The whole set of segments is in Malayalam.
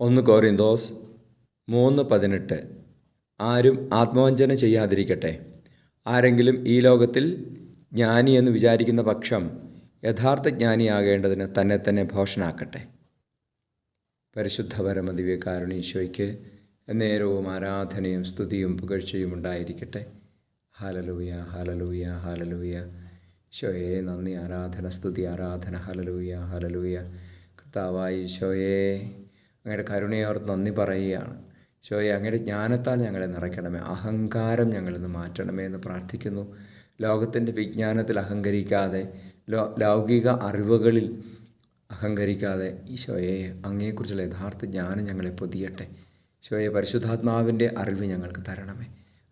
ഒന്ന് കോറിന്തോസ് മൂന്ന് പതിനെട്ട്. ആരും ആത്മവഞ്ചന ചെയ്യാതിരിക്കട്ടെ. ആരെങ്കിലും ഈ ലോകത്തിൽ ജ്ഞാനി എന്ന് വിചാരിക്കുന്ന പക്ഷം യഥാർത്ഥ ജ്ഞാനിയാകേണ്ടതിന് തന്നെ തന്നെ ഭോഷനാക്കട്ടെ. പരിശുദ്ധ പരമദിവ്യകാരുണീശോയ്ക്ക് നേരവും ആരാധനയും സ്തുതിയും പുകഴ്ചയും ഉണ്ടായിരിക്കട്ടെ. ഹാലലൂയ ഹാലലൂയ ഹാലലൂയ ഈശോയെ നന്ദി ആരാധന സ്തുതി ആരാധന. ഹലലൂയ ഹലലൂയ കർത്താവായി ഈശോയെ. അങ്ങയുടെ കരുണയോർത്ത് നന്ദി പറയുകയാണ്. ഈശോയെ അങ്ങയുടെ ജ്ഞാനത്താൽ ഞങ്ങളെ നിറയ്ക്കണമേ. അഹങ്കാരം ഞങ്ങളിൽ നിന്ന് മാറ്റണമേ എന്ന് പ്രാർത്ഥിക്കുന്നു. ലോകത്തിന്റെ വിജ്ഞാനത്തിൽ അഹങ്കരിക്കാതെ ലൗകിക അറിവുകളിൽ അഹങ്കരിക്കാതെ ഈ ഈശോയെ അങ്ങയെക്കുറിച്ചുള്ള യഥാർത്ഥ ജ്ഞാനം ഞങ്ങളെ പൊതിയട്ടെ. ഈശോയെ പരിശുദ്ധാത്മാവിന്റെ അറിവ് ഞങ്ങൾക്ക് തരണമേ.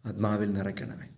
ആത്മാവിൽ നിറയ്ക്കണമേ.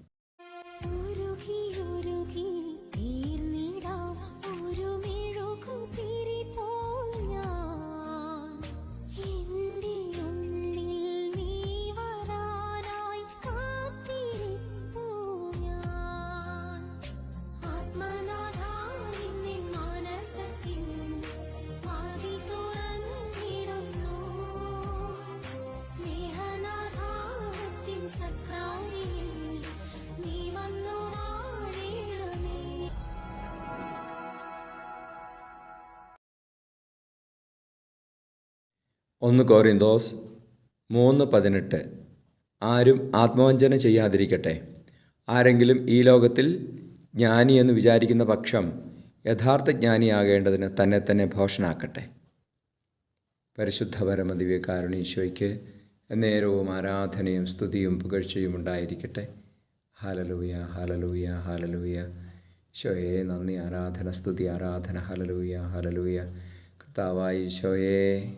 ഒന്ന് കോറിന്തോസ് മൂന്ന് പതിനെട്ട്. ആരും ആത്മവഞ്ചന ചെയ്യാതിരിക്കട്ടെ. ആരെങ്കിലും ഈ ലോകത്തിൽ ജ്ഞാനി എന്ന് വിചാരിക്കുന്ന പക്ഷം യഥാർത്ഥ ജ്ഞാനിയാകേണ്ടതിന് തന്നെ തന്നെ ഭോഷനാക്കട്ടെ. പരിശുദ്ധ പരമദിവ്യകാരുണീശോയ്ക്ക് നേരവും ആരാധനയും സ്തുതിയും പുകഴ്ചയും ഉണ്ടായിരിക്കട്ടെ. ഹാലലൂയ ഹാലലൂയ ഹാലലൂയ ഈശോയെ നന്ദി ആരാധന സ്തുതി ആരാധന. ഹാലലൂയ ഹാലലൂയ കർത്താവായി ഈശോയെ.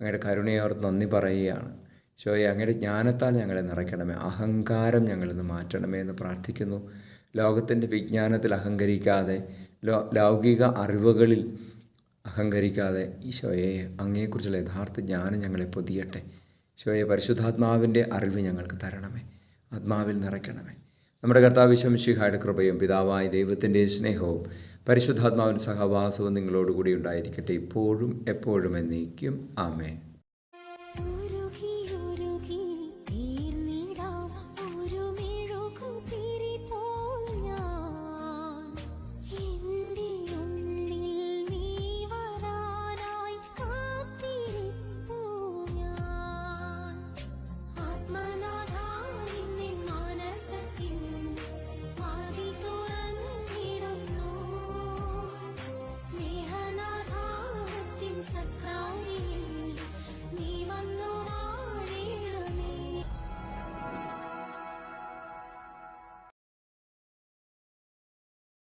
അങ്ങയുടെ കരുണയോർത്ത് നന്ദി പറയുകയാണ്. ഈശോയെ അങ്ങയുടെ ജ്ഞാനത്താൽ ഞങ്ങളെ നിറയ്ക്കണമേ. അഹങ്കാരം ഞങ്ങളിൽ നിന്ന് മാറ്റണമേ എന്ന് പ്രാർത്ഥിക്കുന്നു. ലോകത്തിന്റെ വിജ്ഞാനത്തിൽ അഹങ്കരിക്കാതെ ലൗകിക അറിവുകളിൽ അഹങ്കരിക്കാതെ ഈ ഈശോയെ അങ്ങയെക്കുറിച്ചുള്ള യഥാർത്ഥ ജ്ഞാനം ഞങ്ങളെ പൊതിയട്ടെ. ഈശോയെ പരിശുദ്ധാത്മാവിന്റെ അറിവ് ഞങ്ങൾക്ക് തരണമേ. ആത്മാവിൽ നിറയ്ക്കണമേ. നമ്മുടെ കർത്താവിശ്വമിഷിഹായുടെ കൃപയും പിതാവായ ദൈവത്തിന്റെ സ്നേഹവും പരിശുദ്ധാത്മാവിന്റെ സഹവാസവും നിങ്ങളോടുകൂടി ഉണ്ടായിരിക്കട്ടെ. ഇപ്പോഴും എപ്പോഴും എന്നേക്കും. ആമേൻ.